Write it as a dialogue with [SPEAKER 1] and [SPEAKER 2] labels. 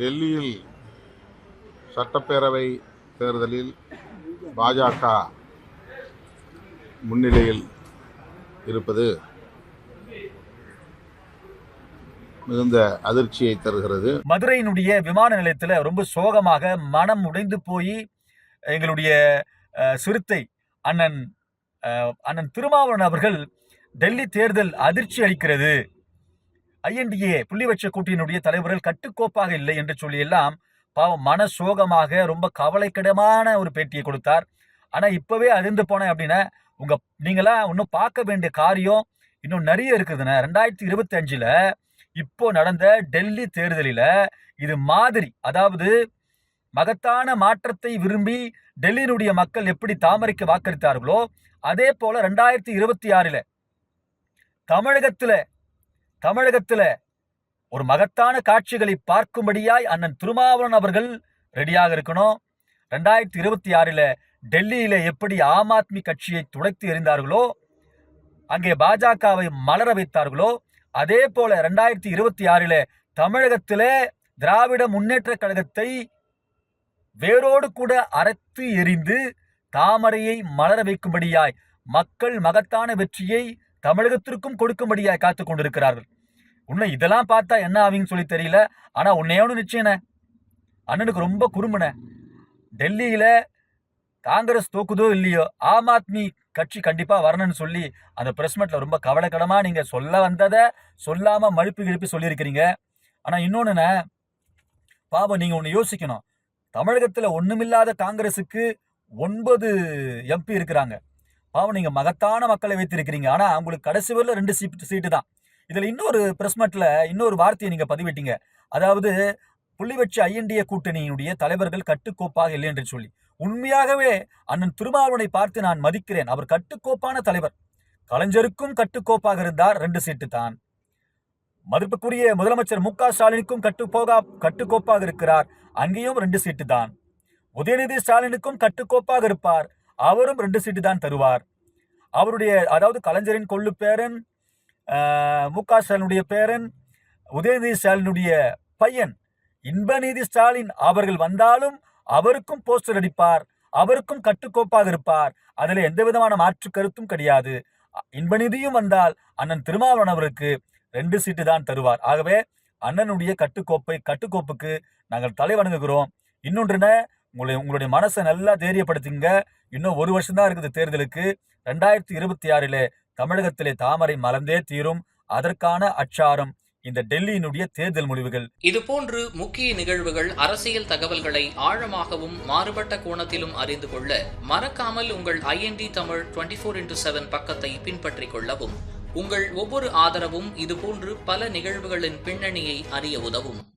[SPEAKER 1] டெல்லியில் சட்டப்பேரவை தேர்தலில் பாஜக முன்னிலையில் இருப்பது மிகுந்த அதிர்ச்சியை தருகிறது.
[SPEAKER 2] மதுரையினுடைய விமான நிலையத்தில் ரொம்ப சோகமாக மனம் உடைந்து போய் எங்களுடைய சிறுத்தை அண்ணன் அண்ணன் திருமாவளவன் அவர்கள் டெல்லி தேர்தல் அதிர்ச்சி அளிக்கிறது. ஐஎன்டிஏ புள்ளிவட்ச கூட்டியினுடைய தலைவர்கள் கட்டுக்கோப்பாக இல்லை என்று சொல்லியெல்லாம் பாவம் மன சோகமாக ரொம்ப கவலைக்கிடமான ஒரு பேட்டியை கொடுத்தார். ஆனால் இப்போவே அதிர்ந்து போனேன் அப்படின்னா உங்கள் நீங்களாம் இன்னும் பார்க்க வேண்டிய காரியம் இன்னும் நிறைய இருக்குதுண்ணே. ரெண்டாயிரத்தி இருபத்தி அஞ்சுல இப்போ நடந்த டெல்லி தேர்தலில் இது மாதிரி அதாவது மகத்தான மாற்றத்தை விரும்பி டெல்லியினுடைய மக்கள் எப்படி தாமரைக்கு வாக்களித்தார்களோ அதே போல ரெண்டாயிரத்தி இருபத்தி ஆறில் தமிழகத்தில் தமிழகத்துல ஒரு மகத்தான காட்சிகளை பார்க்கும்படியாய் அண்ணன் திருமாவளவன் அவர்கள் ரெடியாக இருக்கணும். ரெண்டாயிரத்தி இருபத்தி ஆறில் டெல்லியில் எப்படி ஆம் ஆத்மி கட்சியை துடைத்து எறிந்தார்களோ அங்கே பாஜகவை மலர வைத்தார்களோ அதே போல ரெண்டாயிரத்தி இருபத்தி ஆறில் தமிழகத்தில் திராவிட முன்னேற்ற கழகத்தை வேரோடு கூட அரைத்து எறிந்து தாமரையை மலர வைக்கும்படியாய் மக்கள் மகத்தான வெற்றியை தமிழகத்திற்கும் கொடுக்கும்படியாக காத்து கொண்டிருக்கிறார்கள். உன்னை இதெல்லாம் பார்த்தா என்ன ஆவீங்கன்னு சொல்லி தெரியல. ஆனால் உன்னையோனு நிச்சயன அண்ணனுக்கு ரொம்ப குறும்புன டெல்லியில் காங்கிரஸ் தோக்குதோ இல்லையோ ஆம் ஆத்மி கட்சி கண்டிப்பாக வரணும்னு சொல்லி அந்த ப்ரெஸ் மீட்டில் ரொம்ப கவலைக்கிடமா நீங்கள் சொல்ல வந்ததை சொல்லாமல் மழுப்பி கிழப்பி சொல்லியிருக்கிறீங்க. ஆனால் இன்னொன்றுண்ண பாவம் நீங்கள் ஒன்று யோசிக்கணும். தமிழகத்தில் ஒன்றுமில்லாத காங்கிரஸுக்கு ஒன்பது எம்பி இருக்கிறாங்க. பாவம் நீங்கள் மகத்தான மக்களை வைத்திருக்கிறீங்க. ஆனால் உங்களுக்கு கடைசி வரல ரெண்டு சீட் சீட்டு தான். இதில் இன்னொரு ப்ரெஸ் மீட்ல இன்னொரு வார்த்தையை நீங்கள் பதிவிட்டீங்க. அதாவது புள்ளிவட்ச ஐஎன்டிஏ கூட்டணியினுடைய தலைவர்கள் கட்டுக்கோப்பாக இல்லை என்று சொல்லி. உண்மையாகவே அண்ணன் திருமாவளவனை பார்த்து நான் மதிக்கிறேன். அவர் கட்டுக்கோப்பான தலைவர். கலைஞருக்கும் கட்டுக்கோப்பாக இருந்தார். ரெண்டு சீட்டு தான். மதிப்புக்குரிய முதலமைச்சர் மு க ஸ்டாலினுக்கும் கட்டுப்போகா கட்டுக்கோப்பாக இருக்கிறார். அங்கேயும் ரெண்டு சீட்டு தான். உதயநிதி ஸ்டாலினுக்கும் கட்டுக்கோப்பாக இருப்பார். அவரும் ரெண்டு சீட்டு தான் தருவார். அவருடைய அதாவது கலைஞரின் கொள்ளு பேரன் மு க ஸ்டாலினுடைய பேரன் உதயநிதி ஸ்டாலினுடைய பையன் இன்பநிதி ஸ்டாலின் அவர்கள் வந்தாலும் அவருக்கும் போஸ்டர் அடிப்பார் அவருக்கும் கட்டுக்கோப்பாக இருப்பார். அதில் எந்த விதமான மாற்று கருத்தும் கிடையாது. இன்பநிதியும் வந்தால் அண்ணன் திருமாவளவன் அவருக்கு ரெண்டு சீட்டு தான் தருவார். ஆகவே அண்ணனுடைய கட்டுக்கோப்பை கட்டுக்கோப்புக்கு நாங்கள் தலை வணங்குகிறோம். இன்னொன்றுன உங்களை உங்களுடைய மனசை நல்லா தைரியப்படுத்துங்க. இன்னும் ஒரு வருஷம் தான் இருக்குது தேர்தலுக்கு. ரெண்டாயிரத்தி இருபத்தி ஆறிலே தமிழகத்திலே தாமரை மலர்ந்தே தீரும். அதற்கான அச்சாரம் இந்த டெல்லியினுடைய தேர்தல் முடிவுகள்.
[SPEAKER 3] இதுபோன்று முக்கிய நிகழ்வுகள் அரசியல் தகவல்களை ஆழமாகவும் மாறுபட்ட கோணத்திலும் அறிந்து கொள்ள மறக்காமல் உங்கள் IND Tamil twenty four into seven பக்கத்தை பின்பற்றிக் கொள்ளவும். உங்கள் ஒவ்வொரு ஆதரவும் இதுபோன்று பல நிகழ்வுகளின் பின்னணியை அறிய உதவும்.